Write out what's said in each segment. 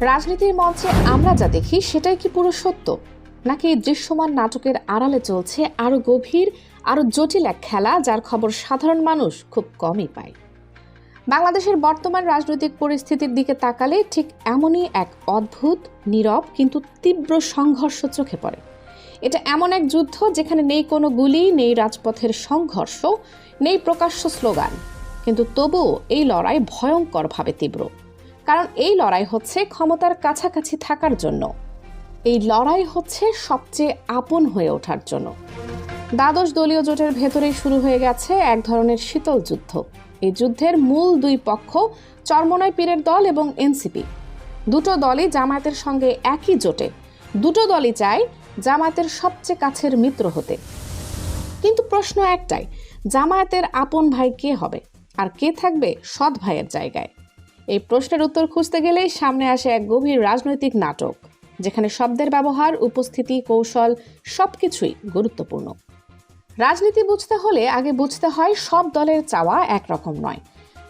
রাজনীতির মঞ্চে আমরা যা দেখি সেটাই কি পুরো সত্য? নাকি দৃশ্যমান নাটকের আড়ালে চলছে আরও গভীর আরও জটিল এক খেলা যার খবর সাধারণ মানুষ খুব কমই পায়? বাংলাদেশের বর্তমান রাজনৈতিক পরিস্থিতির দিকে তাকালে ঠিক এমনই এক অদ্ভুত, নীরব, কিন্তু তীব্র সংঘর্ষ চোখে পড়ে। এটা এমন এক যুদ্ধ যেখানে নেই কোনো গুলি, নেই রাজপথের সংঘর্ষ, নেই প্রকাশ্য স্লোগান। কিন্তু তবুও এই লড়াই ভয়ঙ্করভাবে তীব্র। কারণ এই লড়াই হচ্ছে ক্ষমতার কাছাকাছি থাকার জন্য। এই লড়াই হচ্ছে সবচেয়ে আপন হয়ে ওঠার জন্য। দ্বাদশ দলীয় জোটের ভেতরেই শুরু হয়ে গেছে এক ধরনের শীতল যুদ্ধ। এই যুদ্ধের মূল দুই পক্ষ চরমনাই পীরের দল এবং এনসিপি। দুটো দলই জামায়াতের সঙ্গে একই জোটে। দুটো দলই চায় জামায়াতের সবচেয়ে কাছের মিত্র হতে। কিন্তু প্রশ্ন একটাই, জামায়াতের আপন ভাই কে হবে? আর কে থাকবে সৎ ভাইয়ের জায়গায়? এই প্রশ্নের উত্তর খুঁজতে গেলেই সামনে আসে এক গভীর রাজনৈতিক নাটক, যেখানে শব্দের ব্যবহার, উপস্থিতি, কৌশল সব কিছুই গুরুত্বপূর্ণ। রাজনীতি বুঝতে হলে আগে বুঝতে হয় সব দলের চাওয়া একরকম নয়।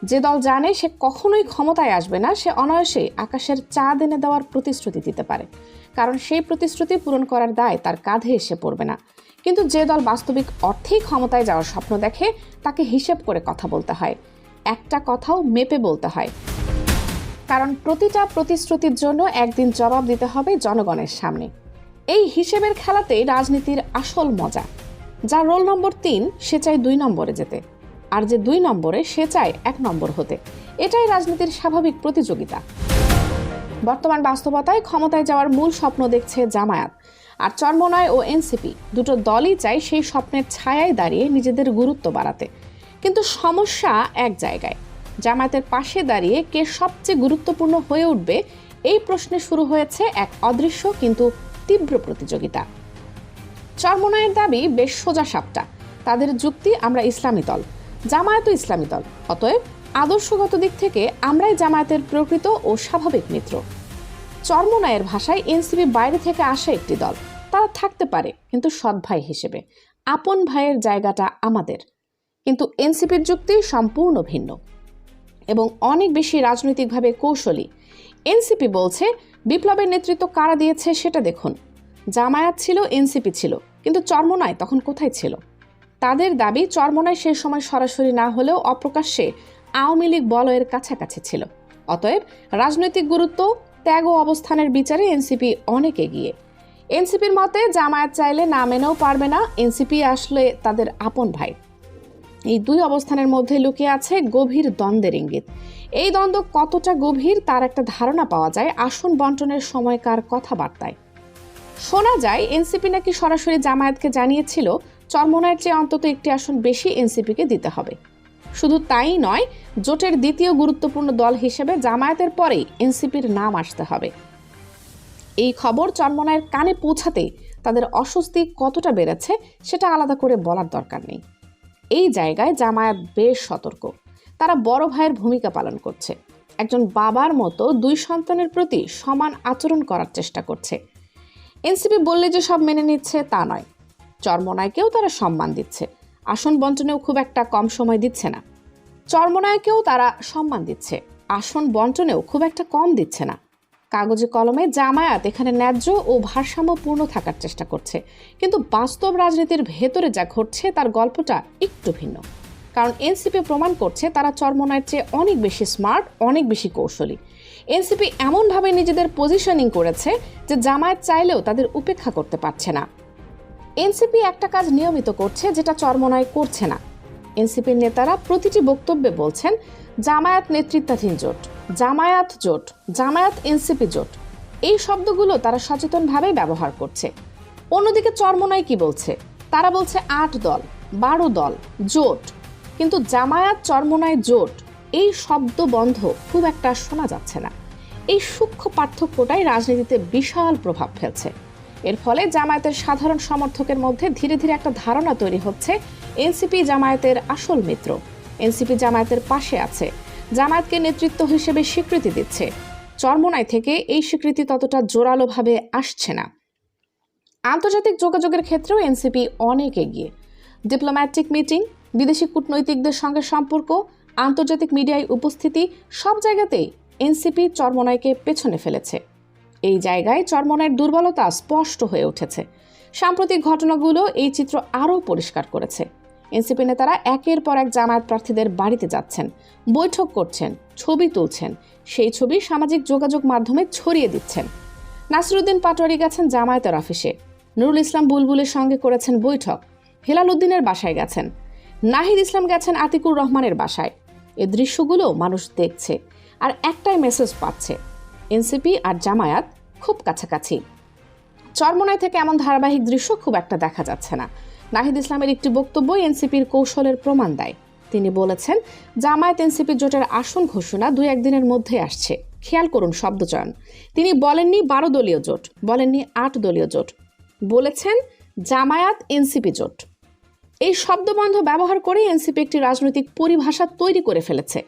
যে দল জানে সে কখনোই ক্ষমতায় আসবে না, সে অনায়াসে আকাশের চাঁদ এনে দেওয়ার প্রতিশ্রুতি দিতে পারে। কারণ সেই প্রতিশ্রুতি পূরণ করার দায় তার কাঁধে এসে পড়বে না। কিন্তু যে দল বাস্তবিক অর্থেই ক্ষমতায় যাওয়ার স্বপ্ন দেখে, তাকে হিসেব করে কথা বলতে হয়। একটা কথাও মেপে বলতে হয়। কারণ প্রতিটা প্রতিশ্রুতির জন্য একদিন জবাব দিতে হবে জনগণের সামনে। এই হিসেবের খেলাতেই রাজনীতির আসল মজা। যার রোল নম্বর তিন, সে চায় দুই নম্বরে যেতে। আর যে দুই নম্বরে, সে চায় এক নম্বর হতে। এটাই রাজনীতির স্বাভাবিক প্রতিযোগিতা। বর্তমান বাস্তবতায় ক্ষমতায় যাওয়ার মূল স্বপ্ন দেখছে জামায়াত। আর চর্মনয় ও এনসিপি, দুটো দলই চায় সেই স্বপ্নের ছায়ায় দাঁড়িয়ে নিজেদের গুরুত্ব বাড়াতে। কিন্তু সমস্যা এক জায়গায়। জামায়াতের পাশে দাঁড়িয়ে কে সবচেয়ে গুরুত্বপূর্ণ হয়ে উঠবে এই প্রশ্নে শুরু হয়েছে এক অদৃশ্য কিন্তু তীব্র প্রতিযোগিতা। চরমনায়ের দাবি বেশ সোজা সাপটা। তাদের যুক্তি আমরা ইসলামী দল, জামায়াতও ইসলামী দল। অতএব আদর্শগত দিক থেকে আমরাই জামায়াতের প্রকৃত ও স্বাভাবিক মিত্র। চরমনায়ের ভাষায় এনসিপি বাইরে থেকে আসা একটি দল। তারা থাকতে পারে, কিন্তু সৎ ভাই হিসেবে। আপন ভাইয়ের জায়গাটা আমাদের। কিন্তু এনসিপির যুক্তি সম্পূর্ণ ভিন্ন। এবং অনেক বেশি রাজনৈতিকভাবে কৌশলী। এনসিপি বলছে, বিপ্লবের নেতৃত্ব কারা দিয়েছে সেটা দেখুন। জামায়াত ছিল, এনসিপি ছিল, কিন্তু চর্মনায় তখন কোথায় ছিল? তাদের দাবি চর্মনায় সে সময় সরাসরি না হলেও অপ্রকাশ্যে আওয়ামী লীগ বলয়ের কাছাকাছি ছিল। অতএব রাজনৈতিক গুরুত্ব, ত্যাগ ও অবস্থানের বিচারে এনসিপি অনেক এগিয়ে। এনসিপির মতে, জামায়াত চাইলে না মেনেও পারবে না, এনসিপি আসলে তাদের আপন ভাই। এই দুই অবস্থানের মধ্যে লুকিয়ে আছে গভীর দ্বন্দ্বের ইঙ্গিত। এই দ্বন্দ্ব কতটা গভীর তার একটা ধারণা পাওয়া যায় আসন বন্টনের সময়কার কথাবার্তায়। শোনা যায়, এনসিপি নাকি সরাসরি জামায়াতকে জানিয়েছিল চরমনায়ের চেয়ে অন্তত একটি আসন বেশি এনসিপিকে দিতে হবে। শুধু তাই নয়, জোটের দ্বিতীয় গুরুত্বপূর্ণ দল হিসেবে জামায়াতের পরেই এনসিপির নাম আসতে হবে। এই খবর চরমনায়ের কানে পৌঁছাতে তাদের অস্বস্তি কতটা বেড়েছে, সেটা আলাদা করে বলার দরকার নেই। এই জায়গায় জামায়াত বেশ সতর্ক। তারা বড় ভাইয়ের ভূমিকা পালন করছে। একজন বাবার মতো দুই সন্তানের প্রতি সমান আচরণ করার চেষ্টা করছে। এনসিপি বললে যে সব মেনে নিচ্ছে তা নয়। চর্মনায়কেও তারা সম্মান দিচ্ছে। আসন বন্টনেও খুব একটা কম সময় দিচ্ছে না। চর্মনায়কেও তারা সম্মান দিচ্ছে। আসন বন্টনেও খুব একটা কম দিচ্ছে না। কাগজে কলমে জামায়াত এখানে ন্যায্য ও ভারসাম্যপূর্ণ থাকার চেষ্টা করছে। কিন্তু বাস্তব রাজনীতির ভেতরে যা ঘটছে, তার গল্পটা একটু ভিন্ন। কারণ এনসিপি প্রমাণ করছে, তারা চর্মনায়ের চেয়ে অনেক বেশি স্মার্ট, অনেক বেশি কৌশলী। এনসিপি এমনভাবে নিজেদের পজিশনিং করেছে যে জামায়াত চাইলেও তাদের উপেক্ষা করতে পারছে না। এনসিপি একটা কাজ নিয়মিত করছে, যেটা চরমনায় করছে না। এনসিপির নেতারা প্রতিটি বক্তব্যে বলছেন, জামায়াত নেতৃত্বাধীন জোট, জামায়াত জোট, জামায়াত এনসিপি জোট। এই শব্দগুলো তারা সচেতনভাবেই ব্যবহার করছে। অন্যদিকে চরমনায় কি বলছে? তারা বলছে, আট দল, বারো দল, জোট। কিন্তু জামায়াত চরমনায় জোট, এই শব্দ বন্ধ খুব একটা শোনা যাচ্ছে না। এই সূক্ষ্ম পার্থক্যটাই রাজনীতিতে বিশাল প্রভাব ফেলছে। এর ফলে জামায়াতের সাধারণ সমর্থকের মধ্যে ধীরে ধীরে একটা ধারণা তৈরি হচ্ছে এনসিপি জামায়াতের আসল মিত্র। এনসিপি জামায়াতের পাশে আছে। জামায়াতকে নেতৃত্ব হিসেবে স্বীকৃতি দিচ্ছে। চরমনায় থেকে এই স্বীকৃতি ততটা জোরালোভাবে আসছে না। আন্তর্জাতিক যোগাযোগের ক্ষেত্রেও এনসিপি অনেক এগিয়ে। ডিপ্লোম্যাটিক মিটিং, বিদেশি কূটনৈতিকদের সঙ্গে সম্পর্ক, আন্তর্জাতিক মিডিয়ায় উপস্থিতি, সব জায়গাতেই এনসিপি চরমনাইকে পেছনে ফেলেছে। এই জায়গায় চরমনাইয়ের দুর্বলতা স্পষ্ট হয়ে উঠেছে। সাম্প্রতিক ঘটনাগুলো এই চিত্র আরও পরিষ্কার করেছে। এনসিপি নেতারা একের পর এক জামায়াত প্রার্থীদের বাড়িতে যাচ্ছেন, বৈঠক করছেন, ছবি তুলছেন, সেই ছবি সামাজিক যোগাযোগ মাধ্যমে ছড়িয়ে দিচ্ছেন। নাসিরুদ্দিন পাটোয়ারি গেছেন জামায়াতের অফিসে। নুরুল ইসলাম বুলবুলের সঙ্গে করেছেন বৈঠক। হেলাল উদ্দিনের বাসায় গেছেন। নাহিদ ইসলাম গেছেন আতিকুর রহমানের বাসায়। এ দৃশ্যগুলো মানুষ দেখছে আর একটাই মেসেজ পাচ্ছে। এনসিপি আর জামায়াত খুব কাছাকাছি। চরমনাই থেকে এমন ধারাবাহিক দৃশ্য খুব একটা দেখা যাচ্ছে না। নাহিদ ইসলামের একটি বক্তব্য এনসিপির কৌশলের প্রমাণ দেয়। তিনি বলেছেন, জামায়াত এনসিপি জোটের আসন ঘোষণা দুই একদিনের মধ্যে আসছে। খেয়াল করুন শব্দচয়ন। তিনি বলেননি বারো দলীয় জোট, বলেননি আট দলীয় জোট। বলেছেন, জামায়াত এনসিপি জোট। এই শব্দবন্ধ ব্যবহার করে এনসিপি একটি রাজনৈতিক পরিভাষা তৈরি করে ফেলেছে।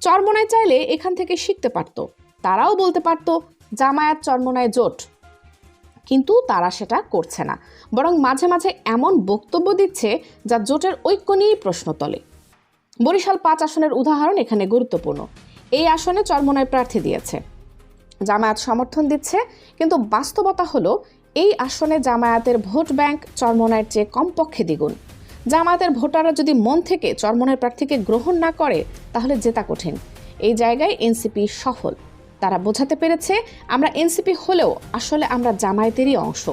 চরমনায় চাইলে এখান থেকে শিখতে পারত। তারাও বলতে পারত, জামায়াত চরমনায় জোট। কিন্তু তারা সেটা করছে না। বরং মাঝে মাঝে এমন বক্তব্য দিচ্ছে যা জোটের ঐক্য নিয়েই প্রশ্ন তোলে। বরিশাল পাঁচ আসনের উদাহরণ এখানে গুরুত্বপূর্ণ। এই আসনে চরমনায় প্রার্থী দিয়েছে। জামায়াত সমর্থন দিচ্ছে, কিন্তু বাস্তবতা হলো, এই আসনে জামায়াতের ভোট ব্যাংক চরমনায়ের চেয়ে কমপক্ষে দ্বিগুণ। জামায়াতের ভোটাররা যদি মন থেকে চরমনের প্রার্থীকে গ্রহণ না করে, তাহলে জেতা কঠিন। এই জায়গায় এনসিপি সফল। তারা বোঝাতে পেরেছে, আমরা এনসিপি হলেও আসলে আমরা জামায়াতেরই অংশ।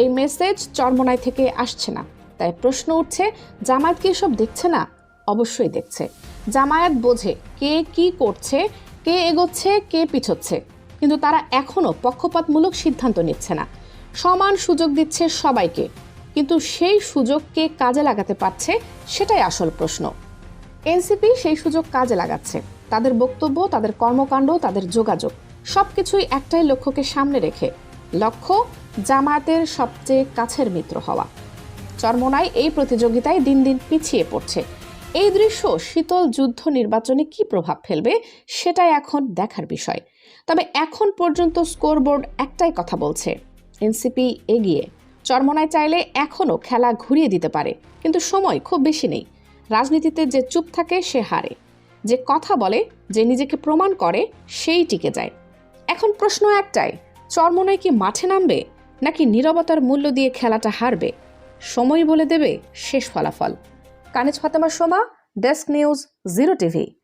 এই মেসেজ চরমনাই থেকে আসছে না। তাই প্রশ্ন উঠছে, জামায়াত কি এসব দেখছে না? অবশ্যই দেখছে। জামায়াত বোঝে কে কি করছে, কে এগোচ্ছে, কে পিছোচ্ছে। কিন্তু তারা এখনও পক্ষপাতমূলক সিদ্ধান্ত নিচ্ছে না। সমান সুযোগ দিচ্ছে সবাইকে। কিন্তু সেই সুযোগ কে কাজে লাগাতে পারছে, সেটাই আসল প্রশ্ন। এনসিপি সেই সুযোগ কাজে লাগাচ্ছে। তাদের বক্তব্য, তাদের কর্মকাণ্ড, তাদের যোগাযোগ, সবকিছুই একটাই লক্ষ্যকে সামনে রেখে। লক্ষ্য, জামায়াতের সবচেয়ে কাছের মিত্র হওয়া। চরমোনাই এই প্রতিযোগিতায় দিন দিন পিছিয়ে পড়ছে। এই দৃশ্য শীতল যুদ্ধ নির্বাচনে কি প্রভাব ফেলবে, সেটাই এখন দেখার বিষয়। তবে এখন পর্যন্ত স্কোরবোর্ড একটাই কথা বলছে, এনসিপি এগিয়ে। চরমোনায় চাইলে এখনও খেলা ঘুরিয়ে দিতে পারে, কিন্তু সময় খুব বেশি নেই। রাজনীতিতে যে চুপ থাকে, সে হারে। যে কথা বলে, যে নিজেকে প্রমাণ করে, সেই টিকে যায়। এখন প্রশ্ন একটাই, চর্মনয় কি মাঠে নামবে, নাকি নিরবতার মূল্য দিয়ে খেলাটা হারবে? সময় বলে দেবে, শেষ ফলাফল। Kaniz Fatema Soma, desk news, zero TV.